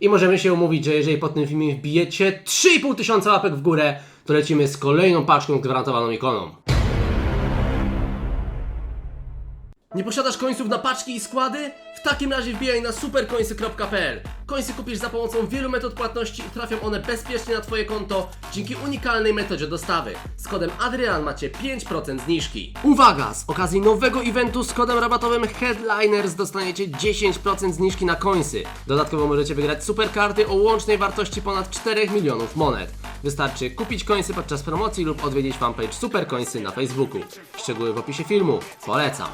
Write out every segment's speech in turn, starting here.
I możemy się umówić, że jeżeli pod tym filmem wbijecie 3,5 tysiąca łapek w górę, to lecimy z kolejną paczką gwarantowaną ikoną. Nie posiadasz końców na paczki i składy? W takim razie wbijaj na superkońsy.pl. Końsy kupisz za pomocą wielu metod płatności i trafią one bezpiecznie na Twoje konto dzięki unikalnej metodzie dostawy. Z kodem Adrian macie 5% zniżki. Uwaga! Z okazji nowego eventu z kodem rabatowym Headliners dostaniecie 10% zniżki na końsy. Dodatkowo możecie wygrać superkarty o łącznej wartości ponad 4 milionów monet. Wystarczy kupić końsy podczas promocji lub odwiedzić fanpage Superkońsy na Facebooku. Szczegóły w opisie filmu. Polecam.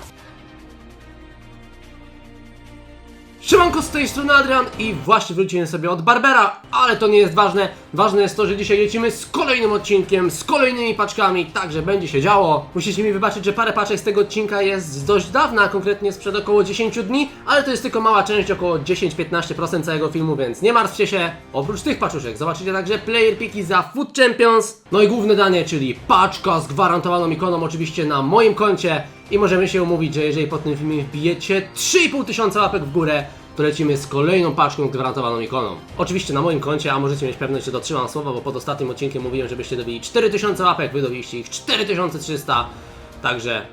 Siemanko z tej strony Adrian i właśnie wróciłem sobie od Barbera, ale to nie jest ważne. Ważne jest to, że dzisiaj lecimy z kolejnym odcinkiem, z kolejnymi paczkami, także będzie się działo. Musicie mi wybaczyć, że parę paczek z tego odcinka jest z dość dawna, konkretnie sprzed około 10 dni, ale to jest tylko mała część, około 10-15% całego filmu, więc nie martwcie się. Oprócz tych paczuszek zobaczycie także player piki za Food Champions, no i główne danie, czyli paczka z gwarantowaną ikoną oczywiście na moim koncie. I możemy się umówić, że jeżeli pod tym filmem wbijecie 3,5 tysiąca łapek w górę, to lecimy z kolejną paczką gwarantowaną ikoną. Oczywiście na moim koncie, a możecie mieć pewność, że dotrzymam słowa, bo pod ostatnim odcinkiem mówiłem, żebyście dobili 4000 łapek, wy dobiliście ich 4300, także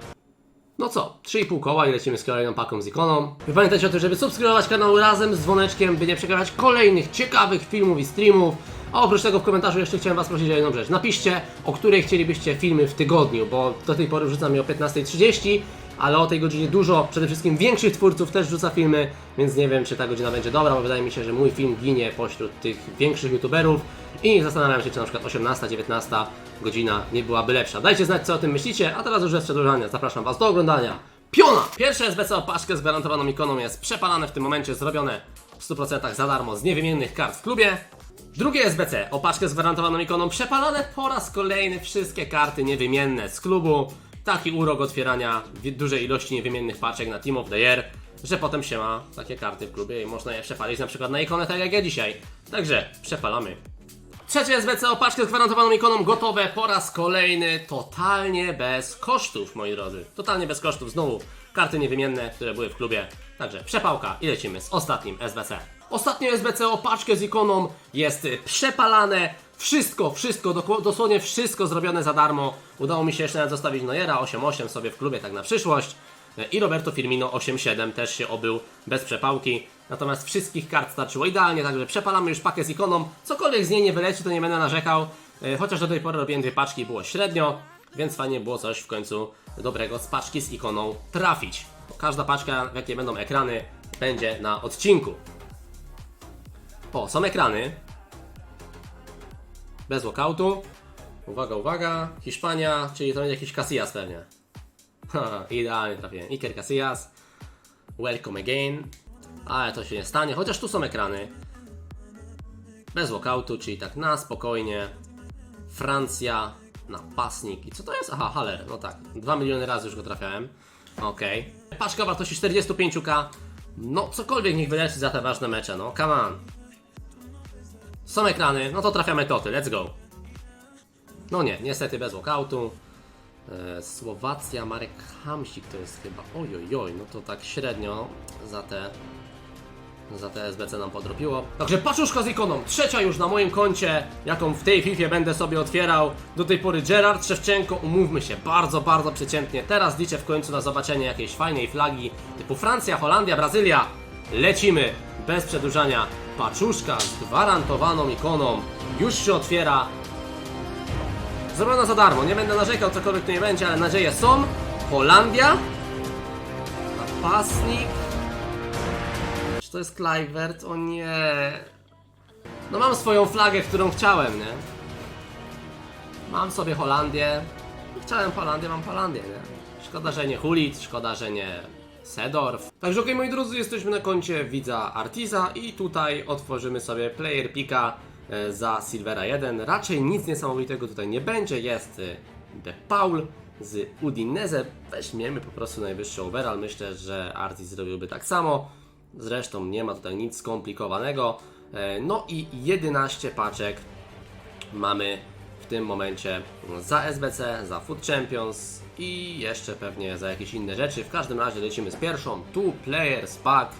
no co, 3,5 koła i lecimy z kolejną paką z ikoną. I pamiętajcie o tym, żeby subskrybować kanał razem z dzwoneczkiem, by nie przegapiać kolejnych ciekawych filmów i streamów. A oprócz tego w komentarzu jeszcze chciałem Was prosić o jedną rzecz. Napiszcie, o której chcielibyście filmy w tygodniu, bo do tej pory wrzucam je o 15.30, ale o tej godzinie dużo, przede wszystkim większych twórców też wrzuca filmy, więc nie wiem, czy ta godzina będzie dobra, bo wydaje mi się, że mój film ginie pośród tych większych youtuberów i zastanawiam się, czy na przykład 18, 19 godzina nie byłaby lepsza. Dajcie znać, co o tym myślicie, a teraz już bez przedłużania zapraszam Was do oglądania. Piona! Pierwsze SBC o z gwarantowaną ikoną jest przepalane w tym momencie, zrobione w 100% za darmo z niewymiennych kart w klubie. Drugie SBC o z gwarantowaną ikoną przepalane po raz kolejny wszystkie karty niewymienne z klubu. Taki urok otwierania wi- dużej ilości niewymiennych paczek na Team of the Year, że potem się ma takie karty w klubie i można je przepalić na przykład na ikonę tak jak ja dzisiaj. Także przepalamy. Trzecie SBC o paczkę z gwarantowaną ikoną gotowe po raz kolejny, totalnie bez kosztów, moi drodzy. Totalnie bez kosztów, znowu karty niewymienne, które były w klubie. Także przepałka i lecimy z ostatnim SBC. Ostatnie SBC o paczkę z ikoną jest przepalane. Wszystko, wszystko, dosłownie wszystko zrobione za darmo. Udało mi się jeszcze nawet zostawić Neuera 8-8 sobie w klubie tak na przyszłość. I Roberto Firmino 8-7 też się obył bez przepałki. Natomiast wszystkich kart starczyło idealnie, także przepalamy już pakę z ikoną. Cokolwiek z niej nie wyleci, to nie będę narzekał. E, Chociaż do tej pory robiłem dwie paczki, było średnio, więc fajnie było coś w końcu dobrego z paczki z ikoną trafić. Każda paczka, w jakiej będą ekrany, będzie na odcinku. O, są ekrany. Bez walkoutu. Uwaga, uwaga. Hiszpania, czyli to będzie jakiś Casillas pewnie. Haha, idealnie trafiłem. Iker Casillas. Welcome again. Ale to się nie stanie, chociaż tu są ekrany. Bez walkoutu, czyli tak na spokojnie. Francja, napastnik. I co to jest? Aha, Haller. No tak, 2 miliony razy już go trafiałem. Okej. Paczka wartości 45k. No, cokolwiek niech wyleci za te ważne mecze, no, come on. Są ekrany, no to trafiamy toty, let's go. No nie, niestety bez walkoutu. E, Słowacja, Marek Hamsik to jest chyba. Ojojoj, no to tak średnio za te. Za te SBC nam podrobiło. Także paczuszka z ikoną, trzecia już na moim koncie, jaką w tej FIFA będę sobie otwierał. Do tej pory Gerard Szewczenko, umówmy się, bardzo, bardzo przeciętnie. Teraz liczę w końcu na zobaczenie jakiejś fajnej flagi typu Francja, Holandia, Brazylia. Lecimy bez przedłużania. Paczuszka z gwarantowaną ikoną już się otwiera. Zrobiona za darmo, nie będę narzekał, cokolwiek tu nie będzie, ale nadzieje są. Holandia. Napastnik. Czy to jest Kluivert? O nie. No mam swoją flagę, którą chciałem, nie? Mam sobie Holandię. Chciałem Holandię, mam Holandię, nie? Szkoda, że nie Hulit, szkoda, że nie Sedorf. Także okej, moi drodzy, jesteśmy na koncie widza Artiza i tutaj otworzymy sobie player pika e, za Silvera 1. Raczej nic niesamowitego tutaj nie będzie. Jest e, De Paul z Udinese. Weźmiemy po prostu najwyższy overall. Myślę, że Artiz zrobiłby tak samo. Zresztą nie ma tutaj nic skomplikowanego. E, No i 11 paczek mamy tym momencie za SBC, za Food Champions i jeszcze pewnie za jakieś inne rzeczy. W każdym razie lecimy z pierwszą Two Players Pack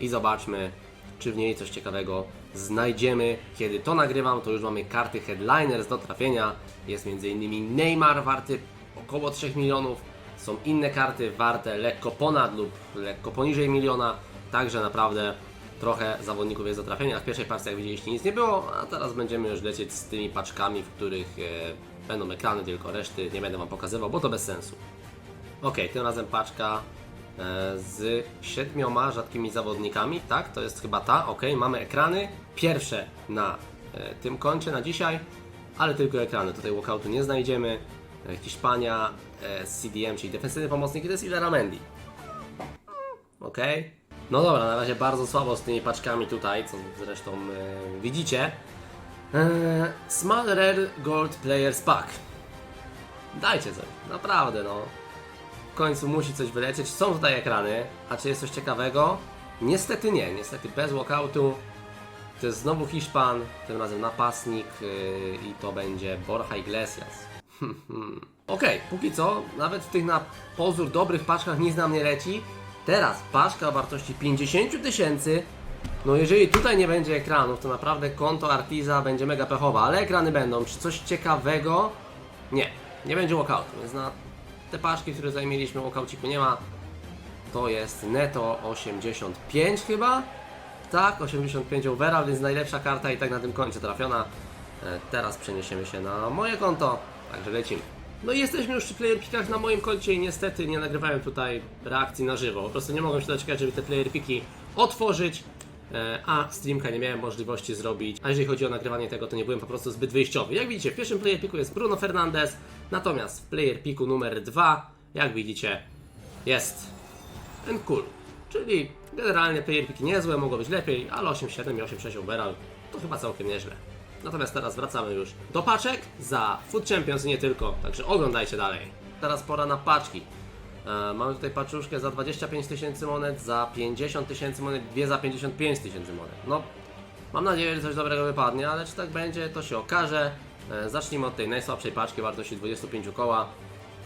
i zobaczmy, czy w niej coś ciekawego znajdziemy. Kiedy to nagrywam, to już mamy karty Headliners do trafienia. Jest m.in. Neymar warty około 3 milionów. Są inne karty warte lekko ponad lub lekko poniżej miliona. Także naprawdę trochę zawodników jest do trafienia. W pierwszej partii, jak widzieliście, nic nie było, a teraz będziemy już lecieć z tymi paczkami, w których e, będą ekrany, tylko reszty nie będę Wam pokazywał, bo to bez sensu. Ok, tym razem paczka e, z siedmioma rzadkimi zawodnikami, tak? To jest chyba ta, ok, mamy ekrany. Pierwsze na e, tym koncie na dzisiaj, ale tylko ekrany. Tutaj walkoutu nie znajdziemy. E, Hiszpania, e, CDM, czyli defensywny pomocnik, to jest Ilera Mendy. Ok. No dobra, na razie bardzo słabo z tymi paczkami tutaj, co zresztą e, widzicie. E, Small Rare Gold Players Pack. Dajcie coś, naprawdę no. W końcu musi coś wylecieć. Są tutaj ekrany, a czy jest coś ciekawego? Niestety nie, niestety bez walkoutu. To jest znowu Hiszpan, tym razem napastnik yy, i to będzie Borja Iglesias. Okej, póki co, nawet w tych na pozór dobrych paczkach nic nam nie leci. Teraz paczka o wartości 50 000 tysięcy. No jeżeli tutaj nie będzie ekranów, to naprawdę konto Artiza będzie mega pechowe, ale ekrany będą. Czy coś ciekawego? Nie, nie będzie walkoutu, więc na te paczki, które zajmieliśmy, walkouciku nie ma. To jest netto 85 chyba? Tak, 85 overall, więc najlepsza karta i tak na tym koncie trafiona. E, Teraz przeniesiemy się na moje konto, także lecimy. No i jesteśmy już przy player pickach na moim koncie i niestety nie nagrywałem tutaj reakcji na żywo. Po prostu nie mogłem się doczekać, żeby te player piki otworzyć, e, a streamka nie miałem możliwości zrobić. A jeżeli chodzi o nagrywanie tego, to nie byłem po prostu zbyt wyjściowy. Jak widzicie, w pierwszym player piku jest Bruno Fernandes, natomiast w player piku numer 2, jak widzicie, jest cool. Czyli generalnie player piki niezłe, mogło być lepiej, ale 8.7 i 8.6 overall to chyba całkiem nieźle. Natomiast teraz wracamy już do paczek za Food Champions i nie tylko, także oglądajcie dalej. Teraz pora na paczki. E, mamy tutaj paczuszkę za 25 tysięcy monet, za 50 tysięcy monet, dwie za 55 tysięcy monet. No, mam nadzieję, że coś dobrego wypadnie, ale czy tak będzie, to się okaże. E, zacznijmy od tej najsłabszej paczki wartości 25 koła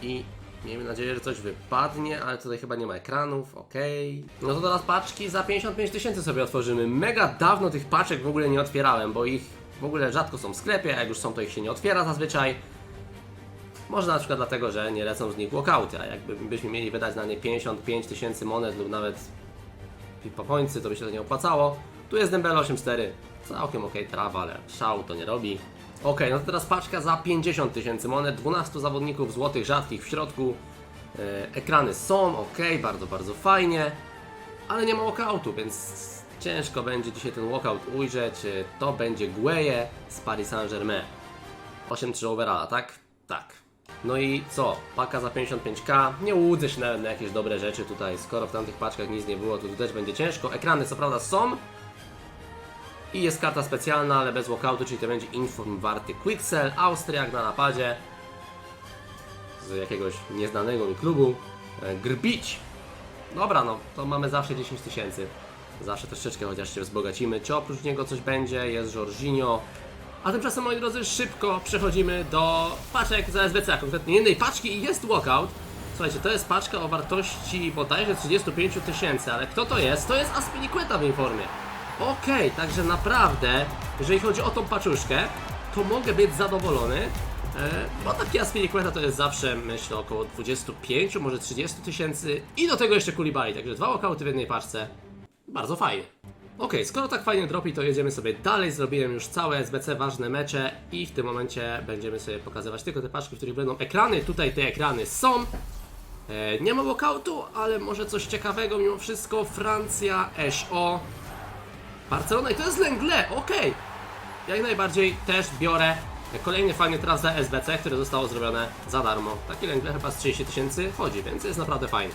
i miejmy nadzieję, że coś wypadnie, ale tutaj chyba nie ma ekranów, ok. No to teraz paczki za 55 tysięcy sobie otworzymy. Mega dawno tych paczek w ogóle nie otwierałem, bo ich w ogóle rzadko są w sklepie, a jak już są, to ich się nie otwiera zazwyczaj. Może na przykład dlatego, że nie lecą z nich walkouty, a jakbyśmy mieli wydać na nie 55 tysięcy monet lub nawet pipopońcy, to by się to nie opłacało. Tu jest Dembele 8.4, całkiem ok trawa, ale szału to nie robi. Ok, no to teraz paczka za 50 tysięcy monet, 12 zawodników złotych rzadkich w środku. E, ekrany są, ok, bardzo, bardzo fajnie, ale nie ma walkoutu, więc ciężko będzie dzisiaj ten walkout ujrzeć. To będzie Gueye z Paris Saint-Germain. 8-3 overalla, tak? Tak. No i co? Paka za 55k. Nie łudzę się nawet na jakieś dobre rzeczy tutaj. Skoro w tamtych paczkach nic nie było, to tu też będzie ciężko. Ekrany co prawda są. I jest karta specjalna, ale bez walkoutu, czyli to będzie Inform warty Quicksell. Austriak na napadzie. Z jakiegoś nieznanego mi klubu. E, Grbić. Dobra, no to mamy zawsze 10 tysięcy. Zawsze troszeczkę chociaż się wzbogacimy. Czy oprócz niego coś będzie? Jest Jorginho. A tymczasem, moi drodzy, szybko przechodzimy do paczek za SBC, a konkretnie jednej paczki i jest walkout. Słuchajcie, to jest paczka o wartości bodajże 35 tysięcy, ale kto to jest? To jest Aspilicueta w informie. Okej, także naprawdę, jeżeli chodzi o tą paczuszkę, to mogę być zadowolony, e, bo taki Aspilicueta to jest zawsze, myślę, około 25, może 30 tysięcy i do tego jeszcze Kulibali, także dwa walkouty w jednej paczce. Bardzo fajnie. Okej, skoro tak fajnie dropi, to jedziemy sobie dalej. Zrobiłem już całe SBC, ważne mecze i w tym momencie będziemy sobie pokazywać tylko te paczki, w których będą ekrany. Tutaj te ekrany są. E, nie ma walkoutu, ale może coś ciekawego mimo wszystko. Francja, SO, Barcelona i to jest Lengle, okej. Jak najbardziej też biorę kolejny fajny traf za SBC, które zostało zrobione za darmo. Taki Lengle chyba z 30 tysięcy chodzi, więc jest naprawdę fajny.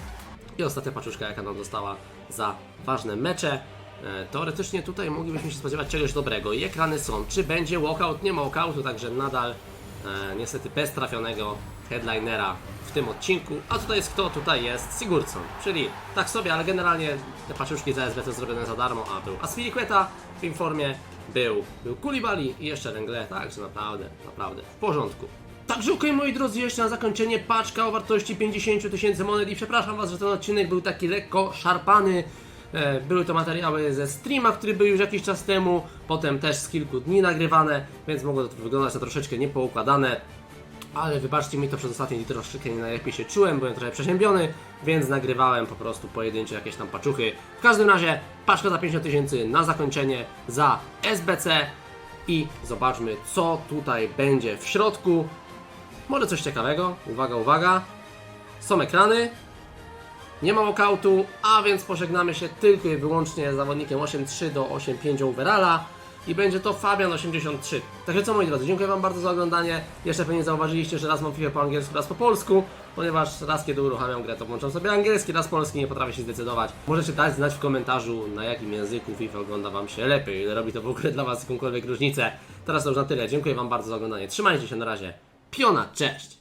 I ostatnia paczuszka, jaka nam została za ważne mecze. E, Teoretycznie tutaj moglibyśmy się spodziewać czegoś dobrego i ekrany są. Czy będzie walkout? Nie ma walkoutu, także nadal e, niestety bez trafionego headlinera w tym odcinku. A tutaj jest kto? Tutaj jest Sigurdsson, czyli tak sobie, ale generalnie te paczuszki za SBC zrobione za darmo, a był Aspilicueta w informie, był, był Kulibali i jeszcze Rengle, także naprawdę, naprawdę w porządku. Także moi drodzy, jeszcze na zakończenie paczka o wartości 50 tysięcy monet i przepraszam was, że ten odcinek był taki lekko szarpany. E, Były to materiały ze streama, który był już jakiś czas temu, potem też z kilku dni nagrywane, więc mogło to wyglądać na troszeczkę niepoukładane. Ale wybaczcie mi to przez ostatnie dni troszeczkę nie najlepiej się czułem, byłem trochę przeziębiony, więc nagrywałem po prostu pojedyncze jakieś tam paczuchy. W każdym razie paczka za 50 tysięcy na zakończenie za SBC i zobaczmy co tutaj będzie w środku. Może coś ciekawego, uwaga, uwaga. Są ekrany, nie ma walkoutu, a więc pożegnamy się tylko i wyłącznie z zawodnikiem 8.3 do 8.5 overalla i będzie to Fabian 83. Także co moi drodzy, dziękuję Wam bardzo za oglądanie. Jeszcze pewnie zauważyliście, że raz mam FIFA po angielsku, raz po polsku, ponieważ raz kiedy uruchamiam grę to włączam sobie angielski, raz polski, nie potrafię się zdecydować. Możecie dać znać w komentarzu na jakim języku FIFA ogląda Wam się lepiej, ile robi to w ogóle dla Was jakąkolwiek różnicę. Teraz to już na tyle, dziękuję Wam bardzo za oglądanie, trzymajcie się na razie, piona, cześć!